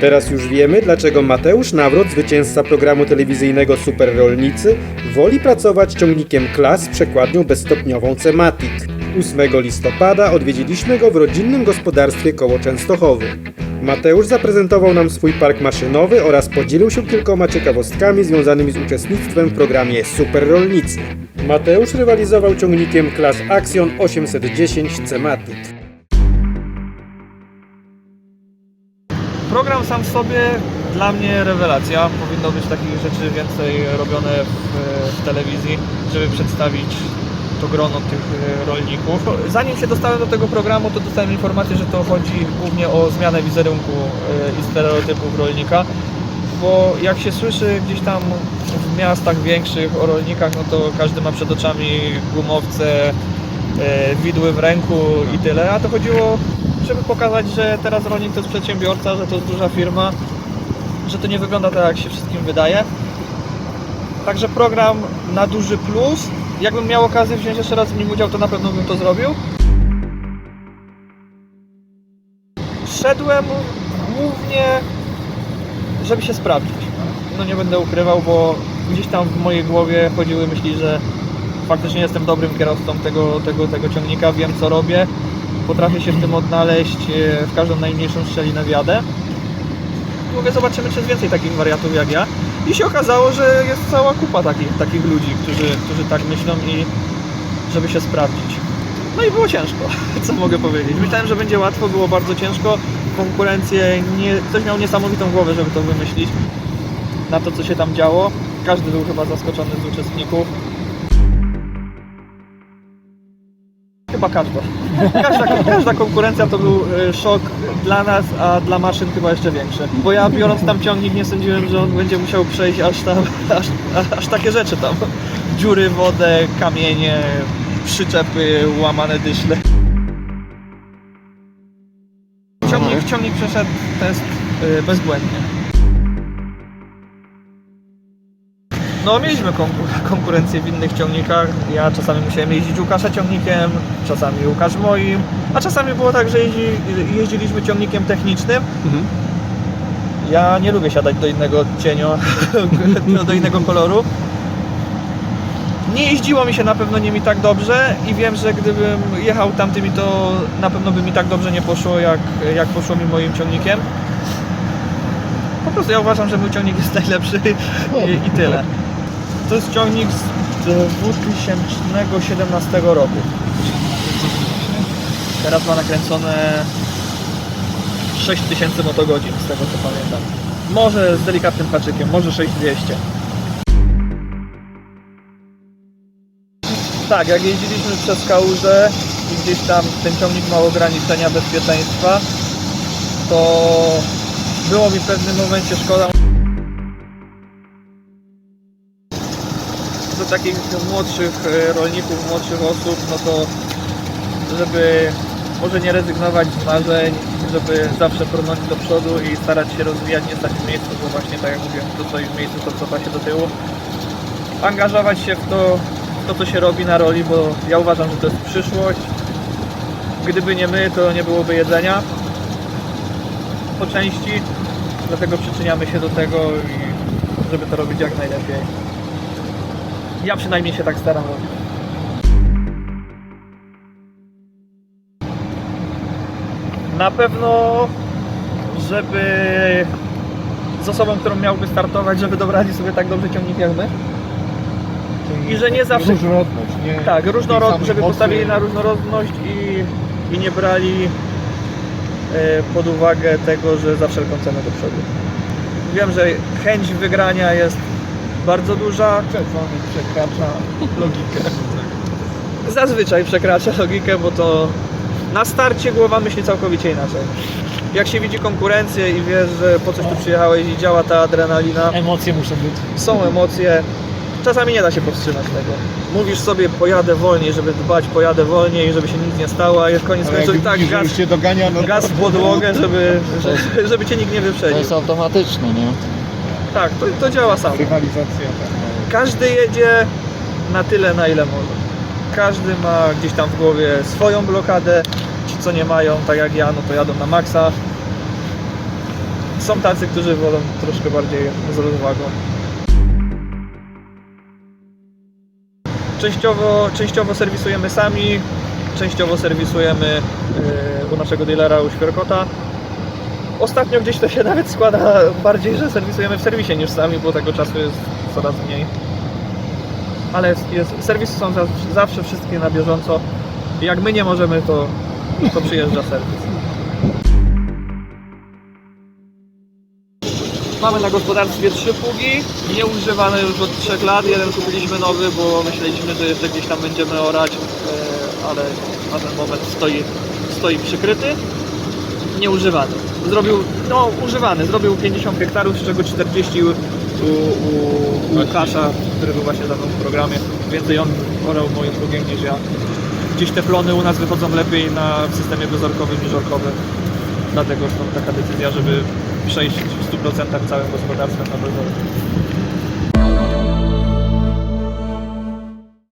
Teraz już wiemy, dlaczego Mateusz Nawrot, zwycięzca programu telewizyjnego Super Rolnicy, woli pracować ciągnikiem klas z przekładnią bezstopniową Cematic. 8 listopada odwiedziliśmy go w rodzinnym gospodarstwie koło Częstochowy. Mateusz zaprezentował nam swój park maszynowy oraz podzielił się kilkoma ciekawostkami związanymi z uczestnictwem w programie Super Rolnicy. Mateusz rywalizował ciągnikiem klas Axion 810 Cematic. Program sam w sobie dla mnie rewelacja. Powinno być takich rzeczy więcej robione w, w telewizji, żeby przedstawić to grono tych e, rolników. Zanim się dostałem do tego programu, to dostałem informację, że to chodzi głównie o zmianę wizerunku e, i stereotypów rolnika. Bo jak się słyszy gdzieś tam miastach większych o rolnikach, no to każdy ma przed oczami gumowce, e, widły w ręku i tyle, a to chodziło, żeby pokazać, że teraz rolnik to jest przedsiębiorca, że to jest duża firma, że to nie wygląda tak, jak się wszystkim wydaje. Także program na duży plus. Jakbym miał okazję wziąć jeszcze raz w nim udział, to na pewno bym to zrobił. Szedłem głównie, żeby się sprawdzić. No nie będę ukrywał, bo gdzieś tam w mojej głowie chodziły myśli, że faktycznie jestem dobrym kierowcą tego, tego, tego ciągnika, wiem co robię, potrafię się w tym odnaleźć, e, w każdą najmniejszą szczelinę wjadę. Mówię, zobaczymy, czy jest więcej takich wariatów jak ja. I się okazało, że jest cała kupa takich, takich ludzi, którzy, którzy tak myślą i żeby się sprawdzić. No i było ciężko, co mogę powiedzieć. Myślałem, że będzie łatwo, było bardzo ciężko. Konkurencję, nie, ktoś miał niesamowitą głowę, żeby to wymyślić na to, co się tam działo. Każdy był chyba zaskoczony z uczestników. Chyba każda. Każda, każda konkurencja to był e, szok dla nas, a dla maszyn chyba jeszcze większy. Bo ja biorąc tam ciągnik nie sądziłem, że on będzie musiał przejść aż tam, aż, aż takie rzeczy tam. Dziury, wodę, kamienie, przyczepy, łamane dyśle. Ciągnik, ciągnik przeszedł test e, bezbłędnie. No mieliśmy konkur- konkurencję w innych ciągnikach. Ja czasami musiałem jeździć Łukasza ciągnikiem, czasami Łukasz moim, a czasami było tak, że jeździ, jeździliśmy ciągnikiem technicznym. Ja nie lubię siadać do innego cienia, do innego koloru. Nie jeździło mi się na pewno nimi tak dobrze i wiem, że gdybym jechał tamtymi, to na pewno by mi tak dobrze nie poszło, jak, jak poszło mi moim ciągnikiem. Po prostu ja uważam, że mój ciągnik jest najlepszy i, i tyle. To jest ciągnik z 2017 roku. Teraz ma nakręcone 6000 motogodzin, z tego co pamiętam. Może z delikatnym haczykiem, może 6200. Tak, jak jeździliśmy przez kałużę i gdzieś tam ten ciągnik ma ograniczenia bezpieczeństwa, to było mi w pewnym momencie szkoda do takich młodszych e, rolników, młodszych osób, no to żeby może nie rezygnować z marzeń, żeby zawsze brnąć do przodu i starać się rozwijać, nie stać w miejscu, bo właśnie tak jak mówiłem, to co w miejscu, to cofa się do tyłu. Angażować się w to, w to, co się robi na roli, bo ja uważam, że to jest przyszłość. Gdyby nie my, to nie byłoby jedzenia po części, dlatego przyczyniamy się do tego i żeby to robić jak najlepiej. Ja przynajmniej się tak staram robić. Na pewno, żeby z osobą, którą miałby startować, żeby dobrali sobie tak dobrze ciągnik jak my. I że nie zawsze- Różnorodność, nie? Tak, tych różnorod, samych żeby mocy. postawili na różnorodność i, i nie brali e, pod uwagę tego, że za wszelką cenę do przodu. Wiem, że chęć wygrania jest bardzo duża, Czerwony przekracza logikę. zazwyczaj przekracza logikę, bo to na starcie głowa myśli całkowicie inaczej. Jak się widzi konkurencję i wiesz, że po coś tu przyjechałeś i działa ta adrenalina, Emocje muszą być. są emocje, czasami nie da się powstrzymać tego. Mówisz sobie pojadę wolniej, żeby dbać, pojadę wolniej, żeby się nic nie stało, a jest koniec końców tak gaz, dogania, no gaz w podłogę, żeby, że- żeby cię nikt nie To wyprzedził. jest automatyczne, nie? Tak, to, to działa samo. rywalizacja. tak. Każdy jedzie na tyle, na ile może. Każdy ma gdzieś tam w głowie swoją blokadę, co nie mają, tak jak ja, no to jadą na maksa. Są tacy, którzy wolą troszkę bardziej z rozwagą. Częściowo, częściowo serwisujemy sami, częściowo serwisujemy yy, u naszego dealera, u Świerkota. Ostatnio gdzieś to się nawet składa bardziej, że serwisujemy w serwisie niż sami, bo tego czasu jest coraz mniej. Ale jest, jest, serwisy są zawsze, zawsze wszystkie na bieżąco. Jak my nie możemy, to, to przyjeżdża serwis. Mamy na gospodarstwie trzy pługi, nieużywane już od 3 lat. Jeden kupiliśmy nowy, bo myśleliśmy, że jeszcze gdzieś tam będziemy orać, e, ale na ten moment stoi, stoi przykryty. Nieużywany. Zrobił, no używany, zrobił 50 hektarów, z czego 40 u, u, u Łukasza, który był właśnie za mną w programie. Więcej on orał moim plugiem niż ja. Gdzieś te plony u nas wychodzą lepiej na w systemie bezorkowym niż orkowym. Dlatego stąd taka decyzja, żeby przejść w 100% całym gospodarstwem na bezorek.